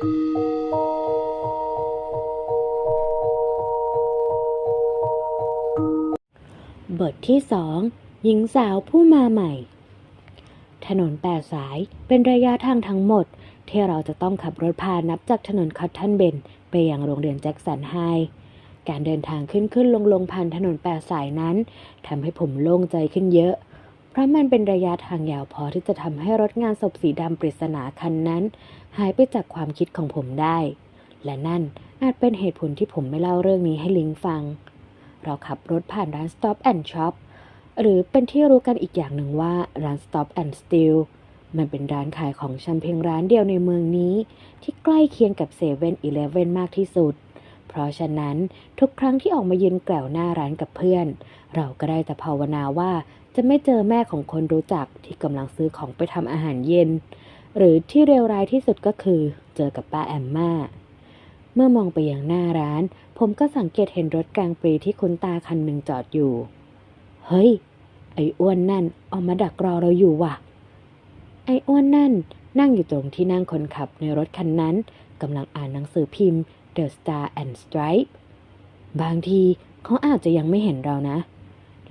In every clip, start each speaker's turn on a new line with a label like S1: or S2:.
S1: บทที่สองหญิงสาวผู้มาใหม่ ถนนแปดสายเป็นระยะทางทั้งหมด ที่เราจะต้องขับรถผ่านับจากถนนคอตทันเบนไปยังโรงเรียนแจ็คสันไฮการเดินทางขึ้นขึ้นลงลงผ่านถนนแปดสายนั้นทำให้ผมโล่งใจขึ้นเยอะ ราะมันเป็นระยะทางยาวพอที่จะทำให้รถงานศพสีดำปริศนาคันนั้น หายไปจากความคิดของผมได้ และนั่นอาจเป็นเหตุผลที่ผมไม่เล่าเรื่องนี้ให้ลิงฟัง เราขับรถผ่านร้าน Stop and Shop หรือเป็นที่รู้กันอีกอย่างหนึ่งว่าร้าน Stop and Steal มันเป็นร้านขายของชำเพียงร้านเดียวในเมืองนี้ ที่ใกล้เคียงกับเซเว่นอีเลฟเว่นมากที่สุด เพราะฉะนั้นทุกครั้งที่ออกมายืนแกล่วหน้าร้านกับเพื่อน เราก็ได้แต่ภาวนาว่าจะไม่เจอแม่ของคนรู้จักที่กำลังซื้อของไปทำอาหารเย็น หรือที่เลวร้ายที่สุดก็คือเจอกับป้าแอมมาเมื่อมองไปยังหน้าร้าน ผมก็สังเกตเห็นรถกลางปรีที่คุ้นตาคันหนึ่งจอดอยู่ เฮ้ย ไอ้อ้วนนั่นออกมาดักรอเราอยู่ว่ะ ไอ้อ้วนนั่นนั่งอยู่ตรงที่นั่งคนขับในรถคันนั้นกำลังอ่านหนังสือพิมพ์ The Star and Stripe บางทีเขาอาจจะยังไม่เห็นเรานะ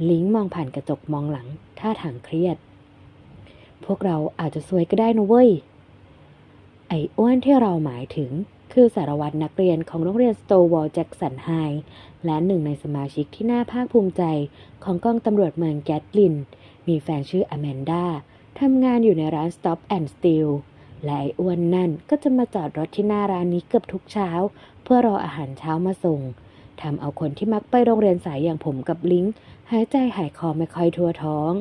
S1: ลิงมองผ่านกระจกมองหลัง ท่าทางเครียด พวกเราอาจจะซวยก็ได้นะเว้ย ไอ้อ้วนที่เราหมายถึงคือสารวัตรนักเรียนของโรงเรียนสโตวอลแจ็กสันไฮและหนึ่งในสมาชิกที่น่าภาคภูมิใจของกองตำรวจเมืองแกตลิน มีแฟนชื่ออแมนดาทำงานอยู่ในร้าน Stop and Steal และไอ้อ้วนนั่นก็จะมาจอดรถที่หน้าร้านนี้เกือบทุกเช้า เพื่อรออาหารเช้ามาส่งทำเอาคนที่มักไปโรงเรียนสายอย่างผมกับลิงหายใจหายคอไม่ค่อยทั่วท้อง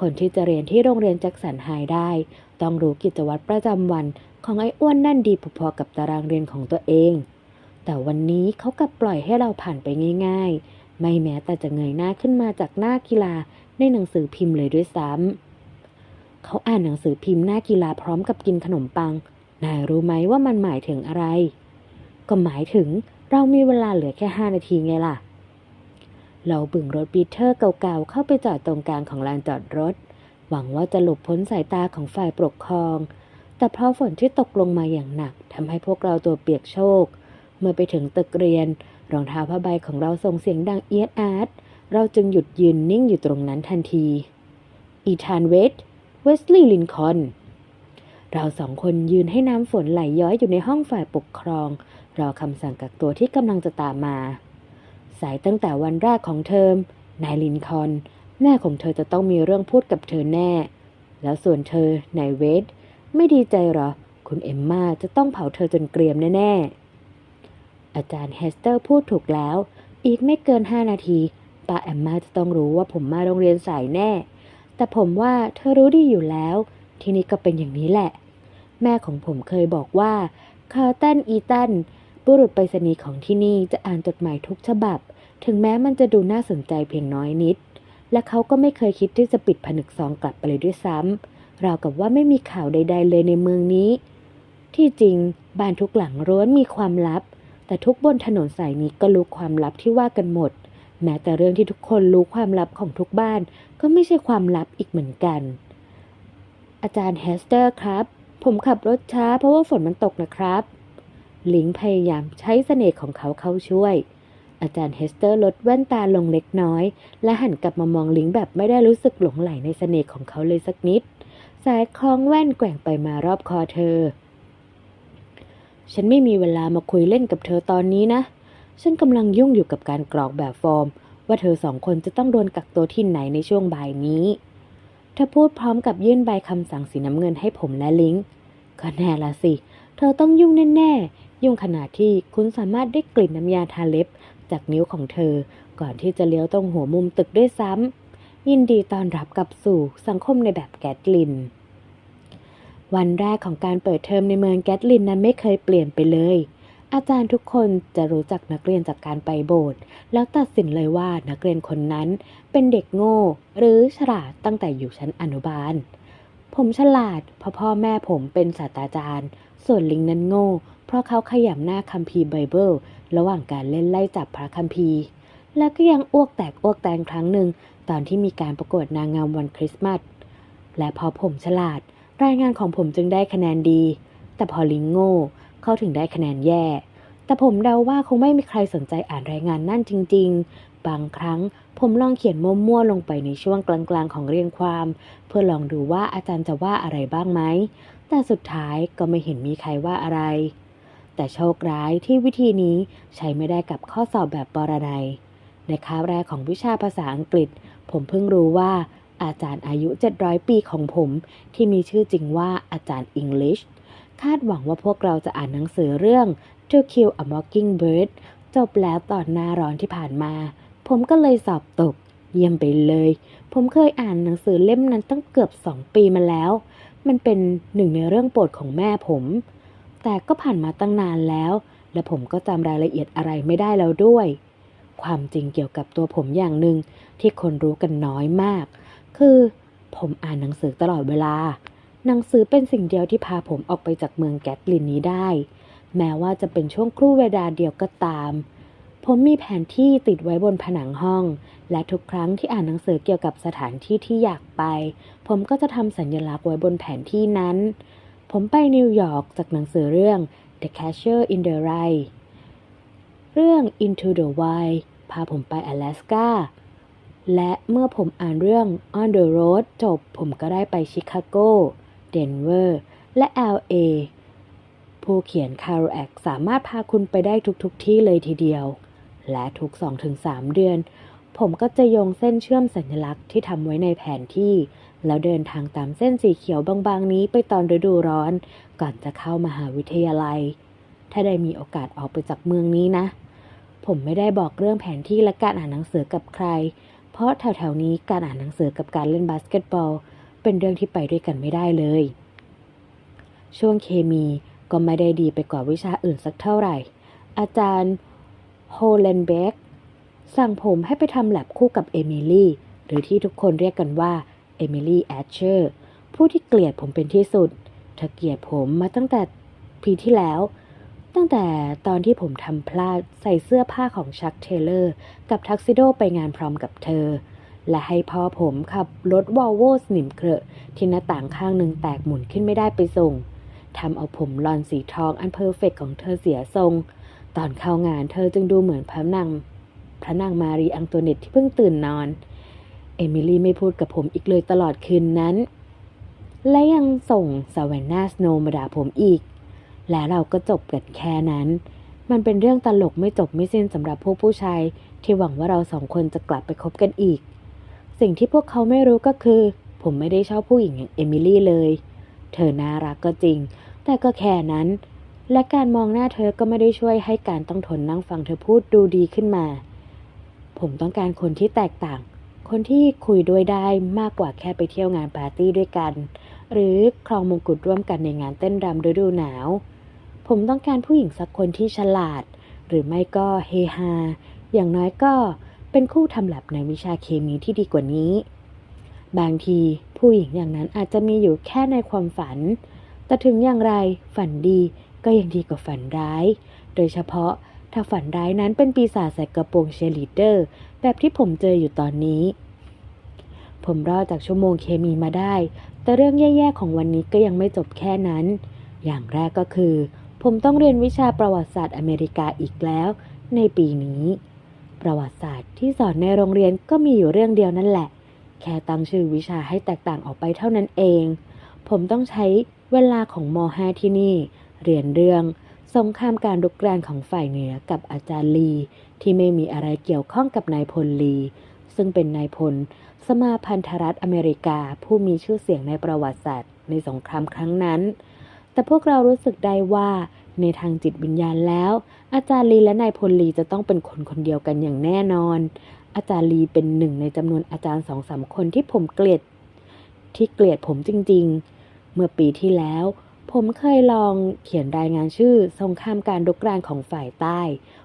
S1: คนที่จะเรียนที่โรงเรียนแจ็คสันไฮได้ ต้องรู้กิจวัตรประจำวันของไอ้อ้วนนั่นดีพอๆกับตารางเรียนของตัวเอง แต่วันนี้เขากลับปล่อยให้เราผ่านไปง่าย ๆ ไม่แม้แต่จะเงยหน้าขึ้นมาจากหน้ากีฬาในหนังสือพิมพ์เลยด้วยซ้ำเขาอ่านหนังสือพิมพ์หน้ากีฬาพร้อมกับกินขนมปัง นายรู้ไหมว่ามันหมายถึงอะไร ก็หมายถึงเรามีเวลาเหลือแค่ห้านาทีไงล่ะ เราบึงรถปีเตอร์เก่าๆ เข้าไปจอดตรงกลางของลานจอดรถ หวังว่าจะหลบพ้นสายตาของฝ่ายปกครอง แต่เพราะฝนที่ตกลงมาอย่างหนักทำให้พวกเราตัวเปียกโชก เมื่อไปถึงตึกเรียน รองเท้าผ้าใบของเราส่งเสียงดังเอียดอาร์ตเราจึงหยุดยืนนิ่งอยู่ตรงนั้นทันที อีธานเวสเวสลีย์ลินคอนเราสองคนยืนให้น้ำฝนไหลย้อยอยู่ในห้องฝ่ายปกครอง รอคำสั่งกักตัวที่กำลังจะตามมา สายตั้งแต่วันแรกของเทอมนายลินคอน แม่ของเธอจะต้องมีเรื่องพูดกับเธอแน่ แล้วส่วนเธอนายเวสไม่ดีใจหรอ คุณเอมมาจะต้องเผาเธอจนเกรียมแน่ๆ อาจารย์เฮสเตอร์พูดถูกแล้ว อีกไม่เกินห้านาทีป้าแอมมาจะต้องรู้ว่าผมมาโรงเรียนสายแน่ แต่ผมว่าเธอรู้ดีอยู่แล้ว ที่นี่ก็เป็นอย่างนี้แหละ แม่ของผมเคยบอกว่าคาร์ตันอีตัน บุรุษไปรษณีย์ของที่นี่จะอ่านจดหมายทุกฉบับ ถึงแม้มันจะดูน่าสนใจเพียงน้อยนิด และเขาก็ไม่เคยคิดที่จะปิดผนึกซองกลับไปเลยด้วยซ้ำราวกับว่าไม่มีข่าวใด ๆ เลยในเมืองนี้ ที่จริงบ้านทุกหลังร้วนมีความลับ แต่ทุกบนถนนสายนี้ก็รู้ความลับที่ว่ากันหมด แม้แต่เรื่องที่ทุกคนรู้ความลับของทุกบ้าน ก็ไม่ใช่ความลับอีกเหมือนกัน อาจารย์แฮสเตอร์ครับ ผมขับรถช้าเพราะว่าฝนมันตกนะครับ ลิงพยายามใช้เสน่ห์ของเขาเข้าช่วย อาจารย์เฮสเตอร์ลดแว่นตาลงเล็กน้อย และหันกลับมามองลิงแบบไม่ได้รู้สึกหลงไหลในเสน่ห์ของเขาเลยสักนิด สายคล้องแว่นแกว่งไปมารอบคอเธอ ฉันไม่มีเวลามาคุยเล่นกับเธอตอนนี้นะ ฉันกำลังยุ่งอยู่กับการกรอกแบบฟอร์ม ว่าเธอสองคนจะต้องโดนกักตัวที่ไหนในช่วงบ่ายนี้เธอพูดพร้อมกับยื่นใบคำสั่งสีน้ำเงินให้ผมและลิงก็แน่ละสิ เธอต้องยุ่งแน่ๆ ยุ่งขนาดที่คุณสามารถได้กลิ่นน้ำยาทาเล็บ จากนิ้วของเธอ ก่อนที่จะเลี้ยวตรงหัวมุมตึกด้วยซ้ำยินดีต้อนรับกลับสู่สังคมในแบบแกตลิน วันแรกของการเปิดเทอมในเมืองแกตลินนั้นไม่เคยเปลี่ยนไปเลย อาจารย์ทุกคนจะรู้จักนักเรียนจากการไปโบสถ์แล้วตัดสินเลยว่านักเรียนคนนั้นเป็นเด็กโง่ หรือฉลาดตั้งแต่อยู่ชั้นอนุบาลผมฉลาดเพราะพ่อแม่ผมเป็นศาสตราจารย์ ส่วนลิงนั้นโง่ เพราะเขาขยำหน้าคัมภีร์ไบเบิลระหว่างการเล่นไล่จับพระคัมภีร์ และก็ยังอ้วกแตกอ้วกแตนครั้งหนึ่งตอนที่มีการประกวดนางงามวันคริสต์มาส และพอผมฉลาด รายงานของผมจึงได้คะแนนดี แต่พอลิงโง่เขาถึงได้คะแนนแย่ แต่ผมเดาว่าคงไม่มีใครสนใจอ่านรายงานนั่นจริง ๆ บางครั้งผมลองเขียนมั่วๆลงไปในช่วงกลางๆของเรียงความ เพื่อลองดูว่าอาจารย์จะว่าอะไรบ้างไหม แต่สุดท้ายก็ไม่เห็นมีใครว่าอะไร แต่โชคร้ายที่วิธีนี้ใช้ไม่ได้กับข้อสอบแบบปรนัย ในคาบแรกของวิชาภาษาอังกฤษ ผมเพิ่งรู้ว่า อาจารย์อายุ 700 ปีของผม ที่มีชื่อจริงว่าอาจารย์ English คาดหวังว่าพวกเราจะอ่านหนังสือเรื่อง To Kill a Mockingbird จบแล้วตอนหน้าร้อนที่ผ่านมา ผมก็เลยสอบตก เยี่ยมไปเลย ผมเคยอ่านหนังสือเล่มนั้นตั้งเกือบสองปีมาแล้ว มันเป็นหนึ่งในเรื่องโปรดของแม่ผม แต่ก็ผ่านมาตั้งนานแล้ว และผมก็จำรายละเอียดอะไรไม่ได้แล้วด้วย ความจริงเกี่ยวกับตัวผมอย่างหนึ่งที่คนรู้กันน้อยมาก คือผมอ่านหนังสือตลอดเวลา หนังสือเป็นสิ่งเดียวที่พาผมออกไปจากเมืองแกตลินนี้ได้ แม้ว่าจะเป็นช่วงครู่เวลาเดียวก็ตาม ผมมีแผนที่ติดไว้บนผนังห้อง และทุกครั้งที่อ่านหนังสือเกี่ยวกับสถานที่ที่อยากไป ผมก็จะทำสัญลักษณ์ไว้บนแผนที่นั้น ผมไปนิวยอร์กจากหนังสือเรื่อง The Catcher in the Rye เรื่อง Into the Wild พาผมไปอลาสกาและเมื่อผมอ่านเรื่อง On the Road จบผมก็ได้ไปชิคาโก เดนเวอร์ และ LA ผู้เขียนคาร์แอกสามารถพาคุณไปได้ทุกๆทที่เลยทีเดียว และทุก 2-3 เดือน ผมก็จะโยงเส้นเชื่อมสัญลักษณ์ที่ทำไว้ในแผนที่ แล้วเดินทางตามเส้นสีเขียวบางๆนี้ไปตอนฤดูร้อน ก่อนจะเข้ามหาวิทยาลัย ถ้าได้มีโอกาสออกไปจากเมืองนี้นะ ผมไม่ได้บอกเรื่องแผนที่และการอ่านหนังสือกับใคร เพราะแถวๆนี้การอ่านหนังสือกับการเล่นบาสเกตบอล เป็นเรื่องที่ไปด้วยกันไม่ได้เลย ช่วงเคมีก็ไม่ได้ดีไปกว่าวิชาอื่นสักเท่าไหร่ อาจารย์โฮเลนเบกสั่งผมให้ไปทำแลบคู่กับเอมิลี่ หรือที่ทุกคนเรียกกันว่า เอมิลี่แอชเชอร์ผู้ที่เกลียดผมเป็นที่สุด เธอเกลียดผมมาตั้งแต่ปีที่แล้ว ตั้งแต่ตอนที่ผมทำพลาดใส่เสื้อผ้าของชักเทเลอร์ กับทักซิโดไปงานพร้อมกับเธอ และให้พ่อผมขับรถวอลโวสนิมเครอะที่หน้าต่างข้างหนึ่งแตกหมุนขึ้นไม่ได้ไปส่งทำเอาผมลอนสีทองอันเพอร์เฟกของเธอเสียทรง ตอนเข้างานเธอจึงดูเหมือนพระนางพระนางมารีอังโตเนตที่เพิ่งตื่นนอน เอมิลี่ไม่พูดกับผมอีกเลยตลอดคืนนั้น และยังส่งซาวนนาสโนมาด่าผมอีก และเราก็จบกันแค่นั้น มันเป็นเรื่องตลกไม่จบไม่สิ้นสำหรับพวกผู้ชาย ที่หวังว่าเราสองคนจะกลับไปคบกันอีก สิ่งที่พวกเขาไม่รู้ก็คือ ผมไม่ได้ชอบผู้หญิงอย่างเอมิลี่เลย เธอน่ารักก็จริง แต่ก็แค่นั้น และการมองหน้าเธอก็ไม่ได้ช่วยให้การต้องทนนั่งฟังเธอพูดดูดีขึ้นมา ผมต้องการคนที่แตกต่าง คนที่คุยด้วยได้มากกว่าแค่ไปเที่ยวงานปาร์ตี้ด้วยกัน หรือครองมงกุฎร่วมกันในงานเต้นรำฤดูหนาว ผมต้องการผู้หญิงสักคนที่ฉลาด หรือไม่ก็เฮฮา อย่างน้อยก็เป็นคู่ทำแลบในวิชาเคมีที่ดีกว่านี้ บางทีผู้หญิงอย่างนั้นอาจจะมีอยู่แค่ในความฝัน แต่ถึงอย่างไรฝันดีก็ยังดีกว่าฝันร้าย โดยเฉพาะ ถ้าฝันร้ายนั้นเป็นปีศาจใส่กระโปรงเชลีเดอร์ แบบที่ผมเจออยู่ตอนนี้ ผมรอดจากชั่วโมงเคมีมาได้ แต่เรื่องแย่ๆของวันนี้ก็ยังไม่จบแค่นั้น อย่างแรกก็คือ ผมต้องเรียนวิชาประวัติศาสตร์อเมริกาอีกแล้ว ในปีนี้ ประวัติศาสตร์ที่สอนในโรงเรียนก็มีอยู่เรื่องเดียวนั่นแหละ แค่ตั้งชื่อวิชาให้แตกต่างออกไปเท่านั้นเอง ผมต้องใช้เวลาของม .5 ที่นี่ เรียนเรื่อง สงครามการรุกรานของฝ่ายเหนือกับอาจารย์ลี ที่ไม่มีอะไรเกี่ยวข้องกับนายพลลี ซึ่งเป็นนายพล สมาพันธรัฐอเมริกาผู้มีชื่อเสียงในประวัติศาสตร์ ในสงครามครั้งนั้น แต่พวกเรารู้สึกได้ว่าในทางจิตวิญญาณแล้ว อาจารย์ลีและนายพลลีจะต้องเป็นคนคนเดียวกันอย่างแน่นอน อาจารย์ลีเป็นหนึ่งในจำนวนอาจารย์สองสามคนที่ผมเกลียด ที่เกลียดผมจริง ๆ เมื่อปีที่แล้ว ผมเคยลองเขียนรายงานชื่อสงครามการรุกรานของฝ่ายใต้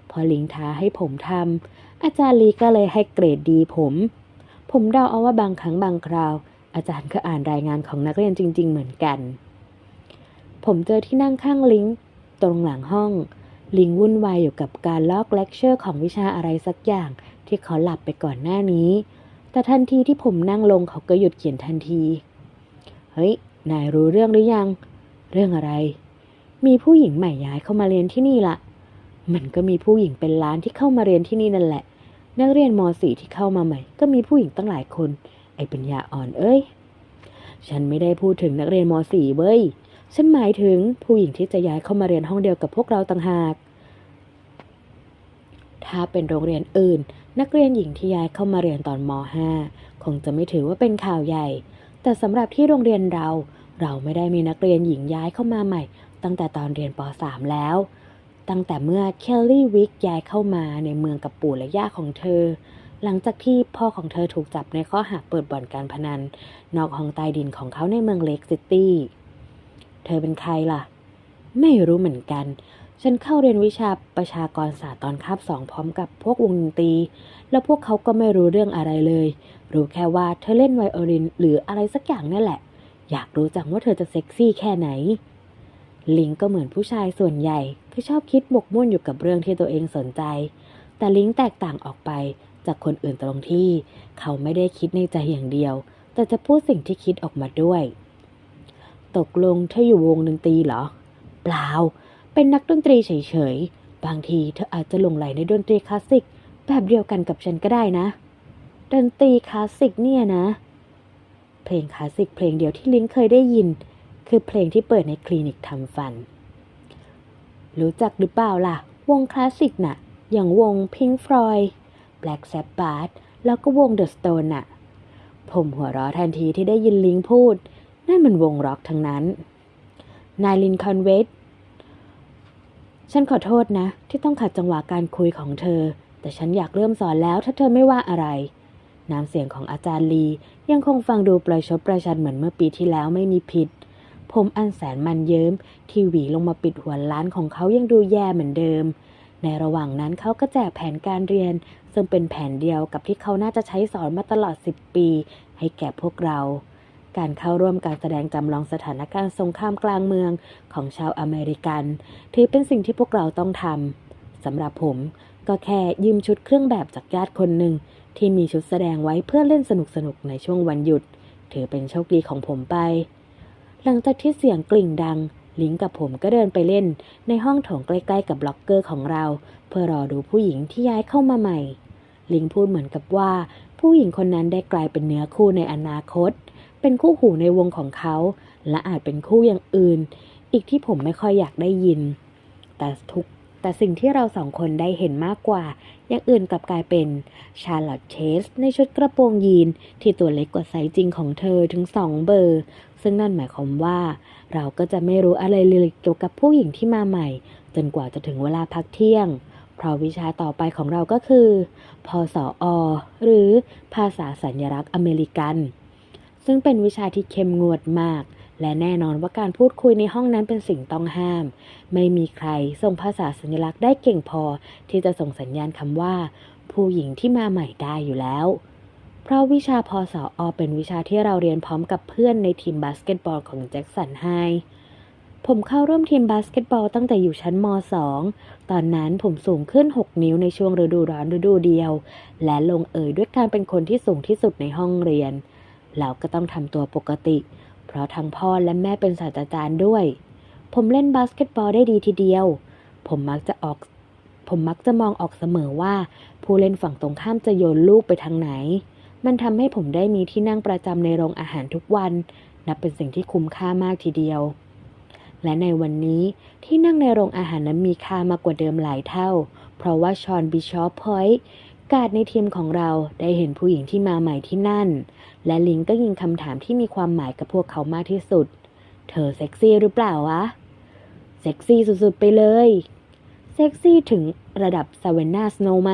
S1: พอลิงท้าให้ผมทำอาจารย์ลีก็เลยให้เกรดดีผม ผมเดาเอาว่าบางครั้งบางคราว อาจารย์ก็อ่านรายงานของนักเรียนจริง ๆ เหมือนกัน ผมเจอที่นั่งข้างลิงตรงหลังห้อง ลิงวุ่นวายอยู่กับการลอกเลคเชอร์ของวิชาอะไรสักอย่างที่เขาหลับไปก่อนหน้านี้ แต่ทันทีที่ผมนั่งลงเขาก็หยุดเขียนทันที เฮ้ย นายรู้เรื่องหรือยัง เรื่องอะไร มีผู้หญิงใหม่ย้ายเข้ามาเรียนที่นี่ละมันก็มีผู้หญิงเป็นล้านที่เข้ามาเรียนที่นี่นั่นแหละ นักเรียนม .4 ที่เข้ามาใหม่ ก็มีผู้หญิงตั้งหลายคน ไอ้ปัญญาอ่อนเอ้ย ฉันไม่ได้พูดถึงนักเรียนม .4 เว้ย ฉันหมายถึงผู้หญิงที่จะย้ายเข้ามาเรียนห้องเดียวกับพวกเราต่างหาก ถ้าเป็นโรงเรียนอื่น นักเรียนหญิงที่ย้ายเข้ามาเรียนตอนม .5 คงจะไม่ถือว่าเป็นข่าวใหญ่ แต่สำหรับที่โรงเรียนเรา เราไม่ได้มีนักเรียนหญิงย้ายเข้ามาใหม่ ตั้งแต่ตอนเรียนป .3 แล้ว ตั้งแต่เมื่อเคลลี่วิกย้ายเข้ามาในเมืองกับปู่และย่าของเธอ หลังจากที่พ่อของเธอถูกจับในข้อหาเปิดบ่อนการพนัน นอกห้องใต้ดินของเขาในเมืองเล็กซิตี้ เธอเป็นใครล่ะ ไม่รู้เหมือนกัน ฉันเข้าเรียนวิชาประชากรศาสตร์ตอนคาบสองพร้อมกับพวกวงดนตรี แล้วพวกเขาก็ไม่รู้เรื่องอะไรเลย รู้แค่ว่าเธอเล่นไวโอลินหรืออะไรสักอย่างนั่นแหละ อยากรู้จังว่าเธอจะเซ็กซี่แค่ไหน ลิงก็เหมือนผู้ชายส่วนใหญ่คือชอบคิดหมกมุ่นอยู่กับเรื่องที่ตัวเองสนใจ แต่ลิงแตกต่างออกไปจากคนอื่นตรงที่ เขาไม่ได้คิดในใจอย่างเดียว แต่จะพูดสิ่งที่คิดออกมาด้วย ตกลงเธออยู่วงดนตรีเหรอ เปล่า เป็นนักดนตรีเฉยๆ บางทีเธออาจจะหลงไหลในดนตรีคลาสสิกแบบเดียวกันกับฉันก็ได้นะ ดนตรีคลาสสิกเนี่ยนะ เพลงคลาสสิกเพลงเดียวที่ลิงเคยได้ยิน คือเพลงที่เปิดในคลินิกทำฟัน รู้จักหรือเปล่าล่ะ วงคลาสสิกน่ะ อย่างวง Pink Floyd Black Sabbath แล้วก็วง The Stone น่ะ ผมหัวเราะทันทีที่ได้ยินลิงพูด นั่นมันวงร็อกทั้งนั้น นายลินคอนเวทฉันขอโทษนะ ที่ต้องขัดจังหวะการคุยของเธอ แต่ฉันอยากเริ่มสอนแล้วถ้าเธอไม่ว่าอะไร น้ำเสียงของอาจารย์ลียังคงฟังดูประชดประชันเหมือนเมื่อปีที่แล้วไม่มีผิด ผมอันแสนมันเยิ้มที่หวีลงมาปิดหัวล้านของเขายังดูแย่เหมือนเดิม ในระหว่างนั้นเขาก็แจกแผนการเรียน ซึ่งเป็นแผนเดียวกับที่เขาน่าจะใช้สอนมาตลอด 10 ปี ให้แก่พวกเรา การเข้าร่วมการแสดงจำลองสถานการณ์สงครามกลางเมืองของชาวอเมริกัน ถือเป็นสิ่งที่พวกเราต้องทำสำหรับผมก็แค่ยืมชุดเครื่องแบบจากญาติคนหนึ่ง ที่มีชุดแสดงไว้เพื่อเล่นสนุกๆในช่วงวันหยุด ถือเป็นโชคดีของผมไป หลังจากที่เสียงกลิ่งดัง ลิงกับผมก็เดินไปเล่น ในห้องโถงใกล้ๆกับบล็อกเกอร์ของเรา เพื่อรอดูผู้หญิงที่ย้ายเข้ามาใหม่ ลิงพูดเหมือนกับว่า ผู้หญิงคนนั้นได้กลายเป็นเนื้อคู่ในอนาคต เป็นคู่หูในวงของเขา และอาจเป็นคู่อย่างอื่น อีกที่ผมไม่ค่อยอยากได้ยิน แต่ทุก แต่สิ่งที่เราสองคนได้เห็นมากกว่า อย่างอื่นกลับกลายเป็นชาร์ลอตเชสในชุดกระโปรงยีนที่ตัวเล็กกว่าไซส์จริงของเธอถึงสองเบอร์ ซึ่งนั่นหมายความว่า เราก็จะไม่รู้อะไรเลยเกี่ยวกับผู้หญิงที่มาใหม่ จนกว่าจะถึงเวลาพักเที่ยง เพราะวิชาต่อไปของเราก็คือ พศอหรือภาษาสัญลักษณ์อเมริกัน ซึ่งเป็นวิชาที่เข้มงวดมาก และแน่นอนว่าการพูดคุยในห้องนั้นเป็นสิ่งต้องห้าม ไม่มีใครส่งภาษาสัญลักษณ์ได้เก่งพอที่จะส่งสัญญาณคำว่า ผู้หญิงที่มาใหม่ได้อยู่แล้ว เพราะวิชาพศอเป็นวิชาที่เราเรียนพร้อมกับเพื่อนในทีมบาสเกตบอลของแจ็คสันไฮผมเข้าร่วมทีมบาสเกตบอลตั้งแต่อยู่ชั้นม .2 ตอนนั้นผมสูงขึ้น 6 นิ้วในช่วงฤดูร้อนฤดูเดียว และลงเอยด้วยการเป็นคนที่สูงที่สุดในห้องเรียนเราก็ต้องทำตัวปกติเพราะทั้งพ่อและแม่เป็นศาสตราจารย์ด้วย ผมเล่นบาสเกตบอลได้ดีทีเดียว ผมมักจะออก ผมมักจะมองออกเสมอว่า ผู้เล่นฝั่งตรงข้ามจะโยนลูกไปทางไหน มันทำให้ผมได้มีที่นั่งประจำในโรงอาหารทุกวัน นับเป็นสิ่งที่คุ้มค่ามากทีเดียว และในวันนี้ที่นั่งในโรงอาหารนั้นมีค่ามากกว่าเดิมหลายเท่า เพราะว่าชอนบิชอปพอยต์การ์ดในทีมของเราได้เห็นผู้หญิงที่มาใหม่ที่นั่น และลิงก็ยิงคำถามที่มีความหมายกับพวกเขามากที่สุด เธอเซ็กซี่หรือเปล่าวะ เซ็กซี่สุดๆไปเลย เซ็กซี่ถึงระดับซาเวนนาสโนไหม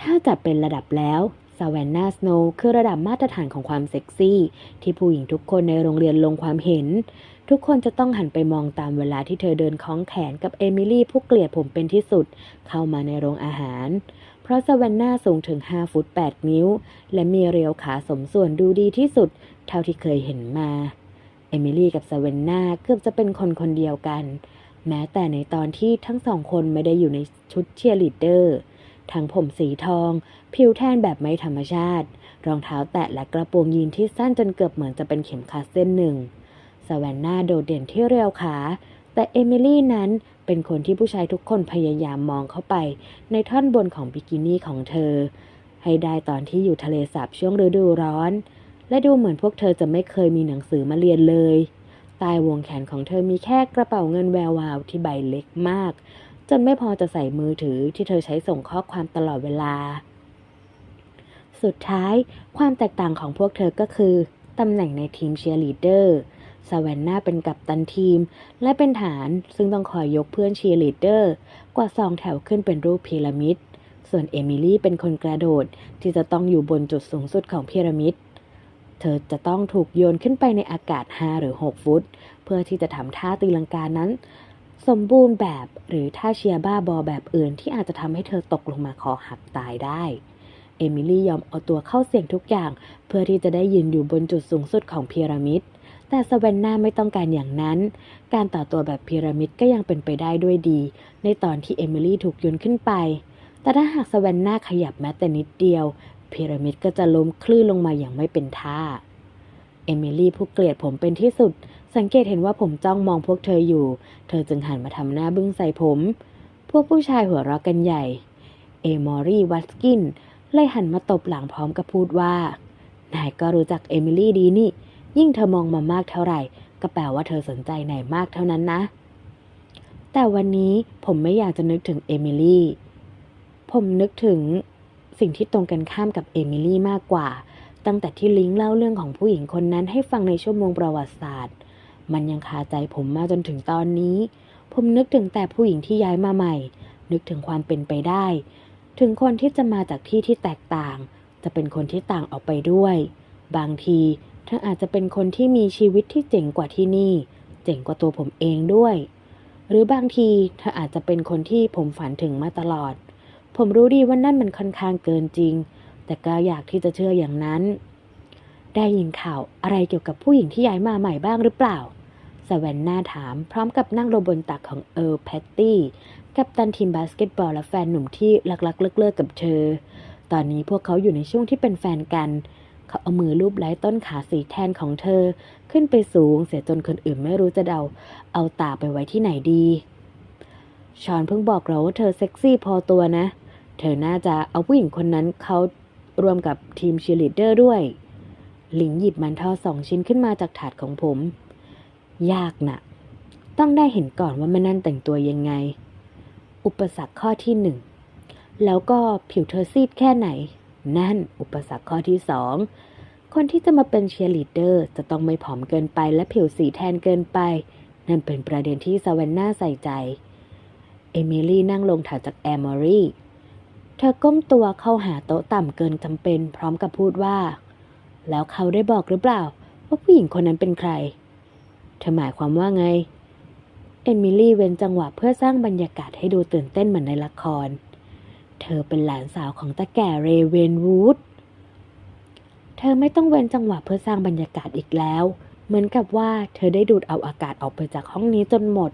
S1: ถ้าจัดเป็นระดับแล้วซาเวนนาสโนคือระดับมาตรฐานของความเซ็กซี่ ที่ผู้หญิงทุกคนในโรงเรียนลงความเห็น ทุกคนจะต้องหันไปมองตามเวลาที่เธอเดินคล้องแขนกับเอมิลี่ผู้เกลียดผมเป็นที่สุด เข้ามาในโรงอาหาร เพราะซาเวนนาสูงถึง 5 ฟุต 8 นิ้ว และมีเรียวขาสมส่วนดูดีที่สุด เท่าที่เคยเห็นมา เอมิลี่กับซาเวนนาเกือบจะเป็นคนคนเดียวกัน แม้แต่ในตอนที่ทั้งสองคนไม่ได้อยู่ในชุดเชียร์ลีดเดอร์ทั้งผมสีทอง ผิวแทนแบบไม่ธรรมชาติ รองเท้าแตะและกระโปรงยีนที่สั้นจนเกือบเหมือนจะเป็นเข็มขัดเส้นหนึ่ง สสวานนาโดดเด่นที่เรียวขา แต่เอมิลี่นั้นเป็นคนที่ผู้ชายทุกคนพยายามมองเข้าไป ในท่อนบนของบิกินี่ของเธอ ให้ได้ตอนที่อยู่ทะเลสาบช่วงฤดูร้อน และดูเหมือนพวกเธอจะไม่เคยมีหนังสือมาเรียนเลยใต้วงแขนของเธอมีแค่กระเป๋าเงินแวววาวที่ใบเล็กมาก จนไม่พอจะใส่มือถือที่เธอใช้ส่งข้อความตลอดเวลา สุดท้ายความแตกต่างของพวกเธอก็คือตำแหน่งในทีมเชียร์ลีดเดอร์ สวนนาเป็นกัปตันทีม และเป็นฐานซึ่งต้องคอยยกเพื่อนเชียร์ลีดเดอร์ กว่าสองแถวขึ้นเป็นรูปพีระมิด ส่วนเอมิลี่เป็นคนกระโดดที่จะต้องอยู่บนจุดสูงสุดของพีระมิด เธอจะต้องถูกโยนขึ้นไปในอากาศ 5 หรือ 6 ฟุต เพื่อที่จะทำท่าตีลังกานั้น สมบูรณ์แบบหรือท่าเชียร์บ้าบอแบบอื่นที่อาจจะทำให้เธอตกลงมาคอหักตายได้เอมิลี่ยอมเอาตัวเข้าเสี่ยงทุกอย่าง เพื่อที่จะได้ยืนอยู่บนจุดสูงสุดของพีระมิด แต่สเวนนาไม่ต้องการอย่างนั้น การต่อตัวแบบพีระมิดก็ยังเป็นไปได้ด้วยดี ในตอนที่เอมิลี่ถูกยนขึ้นไป แต่ถ้าหากสเวนนาขยับแม้แต่นิดเดียวพีระมิดก็จะล้มคลื่นลงมาอย่างไม่เป็นท่า เอมิลี่ผู้เกลียดผมเป็นที่สุด สังเกตเห็นว่าผมจ้องมองพวกเธออยู่ เธอจึงหันมาทำหน้าบึ้งใส่ผม พวกผู้ชายหัวเราะกันใหญ่ เอมอรี่วัตกินเลยหันมาตบหลังพร้อมกับพูดว่า นายก็รู้จักเอมิลี่ดีนี่ ยิ่งเธอมองมามากเท่าไหร่ ก็แปลว่าเธอสนใจนายมากเท่านั้นนะ แต่วันนี้ผมไม่อยากจะนึกถึงเอมิลี่ ผมนึกถึงสิ่งที่ตรงกันข้ามกับเอมิลี่มากกว่า ตั้งแต่ที่ลิงเล่าเรื่องของผู้หญิงคนนั้นให้ฟังในชั่วโมงประวัติศาสตร์ มันยังคาใจผมมาจนถึงตอนนี้ ผมนึกถึงแต่ผู้หญิงที่ย้ายมาใหม่ นึกถึงความเป็นไปได้ ถึงคนที่จะมาจากที่ที่แตกต่าง จะเป็นคนที่ต่างออกไปด้วย บางที เธออาจจะเป็นคนที่มีชีวิตที่เจ๋งกว่าที่นี่ เจ๋งกว่าตัวผมเองด้วย หรือบางทีเธออาจจะเป็นคนที่ผมฝันถึงมาตลอด ผมรู้ดีว่านั่นมันค่อนข้างเกินจริง แต่ก็อยากที่จะเชื่ออย่างนั้น ได้ยินข่าวอะไรเกี่ยวกับผู้หญิงที่ย้ายมาใหม่บ้างหรือเปล่าสแวนนาถามพร้อมกับนั่งลงบนตักของเอิร์แพตตี้กัปตันทีมบาสเกตบอลและแฟนหนุ่มที่รักๆเลิกๆกับเธอ ตอนนี้พวกเขาอยู่ในช่วงที่เป็นแฟนกัน เขาเอามือลูบไล้ต้นขาสีแทนของเธอ ขึ้นไปสูงเสียจนคนอื่นไม่รู้จะเดา เอาตาไปไว้ที่ไหนดี ชอนเพิ่งบอกเราว่าเธอเซ็กซี่พอตัวนะ เธอน่าจะเอาผู้หญิงคนนั้นเขารวมกับทีมเชียร์ลีดเดอร์ด้วย หลิงหยิบมันทอสองชิ้นขึ้นมาจากถาดของผม ยากนะ่ะ ต้องได้เห็นก่อนว่าแม่นั่นแต่งตัวยังไง อุปสรรคข้อที่หนึ่งแล้วก็ผิวเธอซีดแค่ไหน นั่นอุปสรรคข้อที่สองคนที่จะมาเป็นเชียร์ลีดเดอร์จะต้องไม่ผอมเกินไปและผิวสีแทนเกินไป นั่นเป็นประเด็นที่ซาวันน่าใส่ใจ เอมิลี่นั่งลงถัดจากแอมอรี่เธอก้มตัวเข้าหาโต๊ะต่ำเกินจำเป็น พร้อมกับพูดว่า แล้วเขาได้บอกหรือเปล่า ว่าผู้หญิงคนนั้นเป็นใคร เธอหมายความว่าไง เอมิลี่เว้นจังหวะเพื่อสร้างบรรยากาศให้ดูตื่นเต้นเหมือนในละคร เธอเป็นหลานสาวของตาแก่เรเวนวูด เธอไม่ต้องเว้นจังหวะเพื่อสร้างบรรยากาศอีกแล้ว เหมือนกับว่าเธอได้ดูดเอาอากาศออกไปจากห้องนี้จนหมด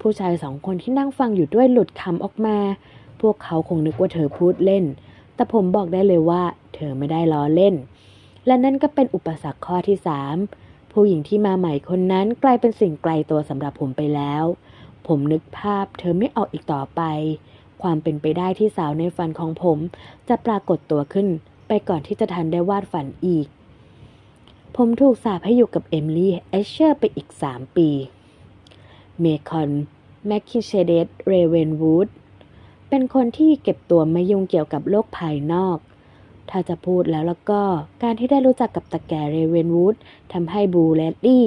S1: ผู้ชายสองคนที่นั่งฟังอยู่ด้วยหลุดคำออกมา พวกเขาคงนึกว่าเธอพูดเล่น แต่ผมบอกได้เลยว่า เธอไม่ได้ล้อเล่น และนั่นก็เป็นอุปสรรคข้อที่สามผู้หญิงที่มาใหม่คนนั้นกลายเป็นสิ่งไกลตัวสำหรับผมไปแล้ว ผมนึกภาพเธอไม่ออกอีกต่อไป ความเป็นไปได้ที่สาวในฝันของผม จะปรากฏตัวขึ้น ไปก่อนที่จะทันได้วาดฝันอีก ผมถูกสาปให้อยู่กับเอมลี่เอชเชอร์ไปอีกสามปี เมคอนแมคคิเชเดตเรเวนวูดเป็นคนที่เก็บตัวไม่ยุ่งเกี่ยวกับโลกภายนอก ถ้าจะพูดแล้วแล้วก็การที่ได้รู้จักกับตาแกเรเวนวูดทำให้บูแลดดี้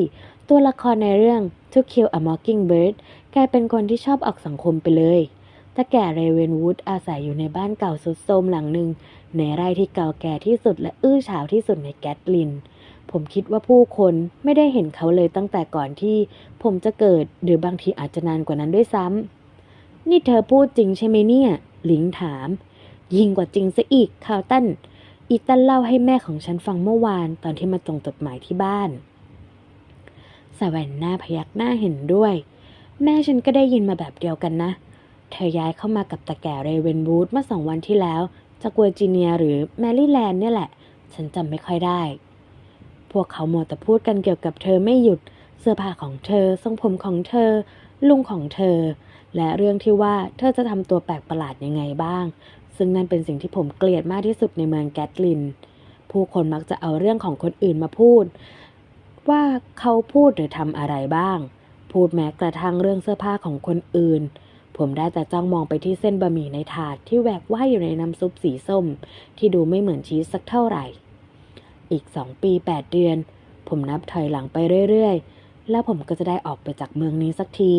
S1: ตัวละครในเรื่อง To Kill a Mockingbird กลายเป็นคนที่ชอบออกสังคมไปเลย ตาแก่เรเวนวูดอาศัยอยู่ในบ้านเก่าสุดโทรมหลังหนึ่ง ในไร่ที่เก่าแก่ที่สุดและอื้อฉาวที่สุดในแกตลิน ผมคิดว่าผู้คนไม่ได้เห็นเขาเลยตั้งแต่ก่อนที่ผมจะเกิดหรือบางทีอาจจะนานกว่านั้นด้วยซ้ำ นี่เธอพูดจริงใช่ไหมเนี่ย หลิงถาม ยิ่งกว่าจริงซะอีกคาวตันอีตันเล่าให้แม่ของฉันฟังเมื่อวานตอนที่มาส่งจดหมายที่บ้านสแวนนาพยักหน้าเห็นด้วย แม่ฉันก็ได้ยินมาแบบเดียวกันนะ เธอย้ายเข้ามากับตาแก่เรเวนวูดเมื่อสองวันที่แล้วจากเวอร์จิเนียหรือแมรี่แลนด์เนี่ยแหละ ฉันจำไม่ค่อยได้ พวกเขาโมวแต่พูดกันเกี่ยวกับเธอไม่หยุด เสื้อผ้าของเธอ ทรงผมของเธอ ลุงของเธอ และเรื่องที่ว่าเธอจะทำตัวแปลกประหลาดยังไงบ้าง ซึ่งนั่นเป็นสิ่งที่ผมเกลียดมากที่สุดในเมืองแกตลิน ผู้คนมักจะเอาเรื่องของคนอื่นมาพูด ว่าเขาพูดหรือทำอะไรบ้าง พูดแม้กระทั่งเรื่องเสื้อผ้าของคนอื่น ผมได้แต่จ้องมองไปที่เส้นบะหมี่ในถาดที่แหวกว่ายอยู่ในน้ำซุปสีส้ม ที่ดูไม่เหมือนชีสสักเท่าไหร่ อีกสองปีแปดเดือน ผมนับถอยหลังไปเรื่อยๆ แล้วผมก็จะได้ออกไปจากเมืองนี้สักที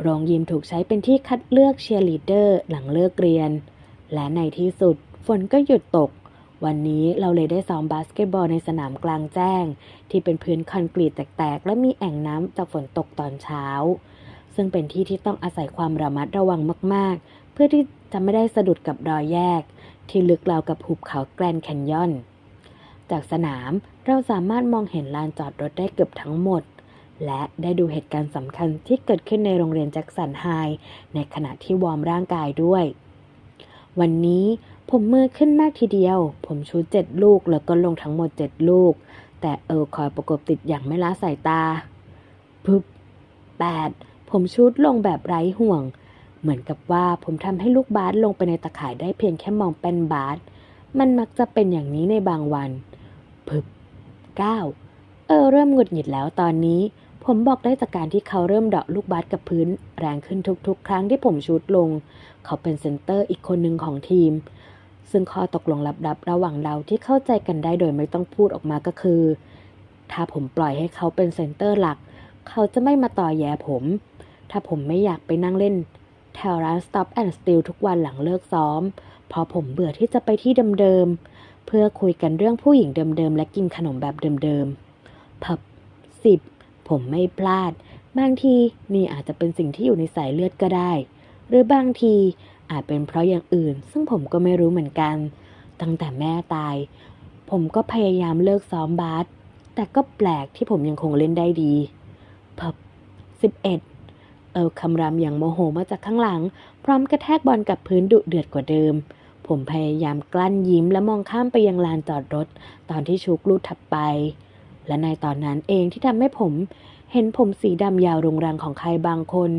S1: โรงยิมถูกใช้เป็นที่คัดเลือกเชียร์ลีดเดอร์หลังเลิกเรียน และในที่สุดฝนก็หยุดตก วันนี้เราเลยได้ซ้อมบาสเกตบอลในสนามกลางแจ้ง ที่เป็นพื้นคอนกรีตแตกๆ และมีแอ่งน้ำจากฝนตกตอนเช้า ซึ่งเป็นที่ที่ต้องอาศัยความระมัดระวังมาก ๆ เพื่อที่จะไม่ได้สะดุดกับรอยแยก ที่ลึกราวกับหุบเขาแกรนแคนยอน จากสนามเราสามารถมองเห็นลานจอดรถได้เกือบทั้งหมด และได้ดูเหตุการณ์สำคัญที่เกิดขึ้นในโรงเรียนแจ็คสันไฮในขณะที่วอร์มร่างกายด้วย วันนี้ผมมือขึ้นมากทีเดียว ผมชูเจ็ดลูกแล้วก็ลงทั้งหมดเจ็ดลูก แต่เออคอยประกบติดอย่างไม่ละสายตาปึ๊บแปด ผมชูดลงแบบไร้ห่วง เหมือนกับว่าผมทำให้ลูกบาสลงไปในตะข่ายได้เพียงแค่มองเป็นบาสมันมักจะเป็นอย่างนี้ในบางวันพึบก้าเออเริ่มหงุดหงิดแล้วตอนนี้ ผมบอกได้จากการที่เขาเริ่มเดาะลูกบาสกับพื้น แรงขึ้นทุกๆ ครั้งที่ผมชูดลง เขาเป็นเซนเตอร์อีกคนหนึ่งของทีม ซึ่งข้อตกลงลับๆ ระหว่างเราที่เข้าใจกันได้โดยไม่ต้องพูดออกมาก็คือ ถ้าผมปล่อยให้เขาเป็นเซนเตอร์หลัก เขาจะไม่มาต่อแย่ผม ถ้าผมไม่อยากไปนั่งเล่น แถวร้าน Stop and Still ทุกวันหลังเลิกซ้อมเพราะผมเบื่อที่จะไปที่เดิมๆ เพื่อคุยกันเรื่องผู้หญิงเดิมๆ และกินขนมแบบเดิมๆ พับสิบผมไม่พลาด บางทีนี่อาจจะเป็นสิ่งที่อยู่ในสายเลือดก็ได้ หรือบางทีอาจเป็นเพราะอย่างอื่น ซึ่งผมก็ไม่รู้เหมือนกัน ตั้งแต่แม่ตาย ผมก็พยายามเลิกซ้อมบาสแต่ก็แปลกที่ผมยังคงเล่นได้ดีพับสิบเอ็ด เออคำรามอย่างโมโหมาจากข้างหลัง พร้อมกระแทกบอลกับพื้นดุเดือดกว่าเดิม ผมพยายามกลั้นยิ้มและมองข้ามไปยังลานจอดรถ ตอนที่ชุกลูดถัดไป และในตอนนั้นเองที่ทำให้ผม เห็นผมสีดำยาวรุงรังของใครบางคน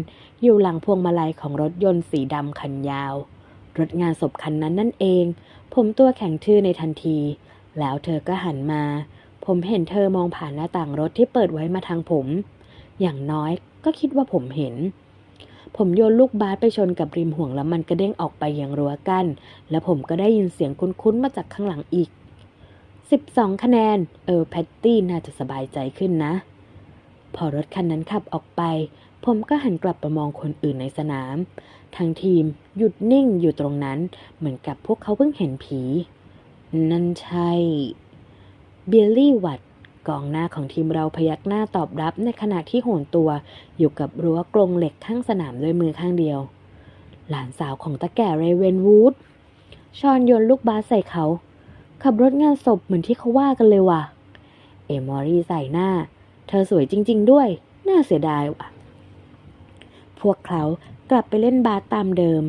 S1: อยู่หลังพวงมาลัยของรถยนต์สีดำคันยาว รถงานศพคันนั้นนั่นเอง ผมตัวแข็งทื่อในทันที แล้วเธอก็หันมา ผมเห็นเธอมองผ่านหน้าต่างรถที่เปิดไว้มาทางผม อย่างน้อย ก็คิดว่าผมเห็น ผมโยนลูกบาสไปชนกับริมห่วงแล้วมันกระเด้งออกไปอย่างรั้วกัน้น และผมก็ได้ยินเสียงคุ้นๆมาจากข้างหลังอีก 12 คะแนน เออ แพตตี้น่าจะสบายใจขึ้นนะ พอรถคันนั้นขับออกไป ผมก็หันกลับไปมองคนอื่นในสนาม ทางทีมหยุดนิ่งอยู่ตรงนั้น เหมือนกับพวกเขาเพิ่งเห็นผี นั่นใช่ เบลลี่วัต กองหน้าของทีมเราพยักหน้าตอบรับในขณะที่โหนตัว อยู่กับรั้วกรงเหล็กข้างสนามด้วยมือข้างเดียว หลานสาวของตาแก่เรเวนวูดชอนโยนลูกบาสใส่เขา ขับรถงานศพเหมือนที่เขาว่ากันเลยว่ะ เอมอรี่ใส่หน้า เธอสวยจริง ๆ ด้วย น่าเสียดายว่ะ พวกเขากลับไปเล่นบาสตามเดิม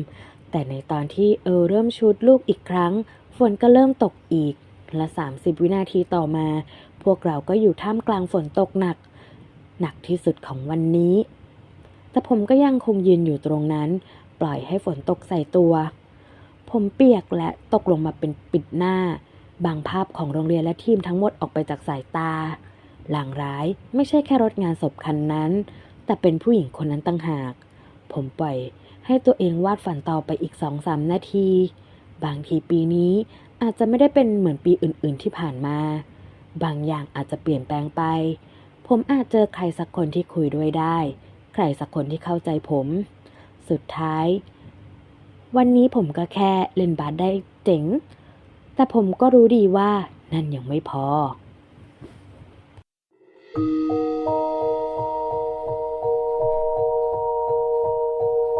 S1: แต่ในตอนที่เออเริ่มชูดลูกอีกครั้ง ฝนก็เริ่มตกอีก และ 30 วินาทีต่อมา พวกเราก็อยู่ท่ามกลางฝนตกหนัก หนักที่สุดของวันนี้ แต่ผมก็ยังคงยืนอยู่ตรงนั้น ปล่อยให้ฝนตกใส่ตัว ผมเปียกและตกลงมาเป็นปิดหน้า บางภาพของโรงเรียนและทีมทั้งหมดออกไปจากสายตา หลังร้ายไม่ใช่แค่รถงานศพคันนั้น แต่เป็นผู้หญิงคนนั้นต่างหาก ผมปล่อยให้ตัวเองวาดฝันต่อไปอีกสองสามนาที บางทีปีนี้อาจจะไม่ได้เป็นเหมือนปีอื่น ๆที่ผ่านมา บางอย่างอาจจะเปลี่ยนแปลงไป ผมอาจเจอใครสักคนที่คุยด้วยได้ ใครสักคนที่เข้าใจผม สุดท้าย วันนี้ผมก็แค่เล่นบาสได้เจ๋ง แต่ผมก็รู้ดีว่านั่นยังไม่พอ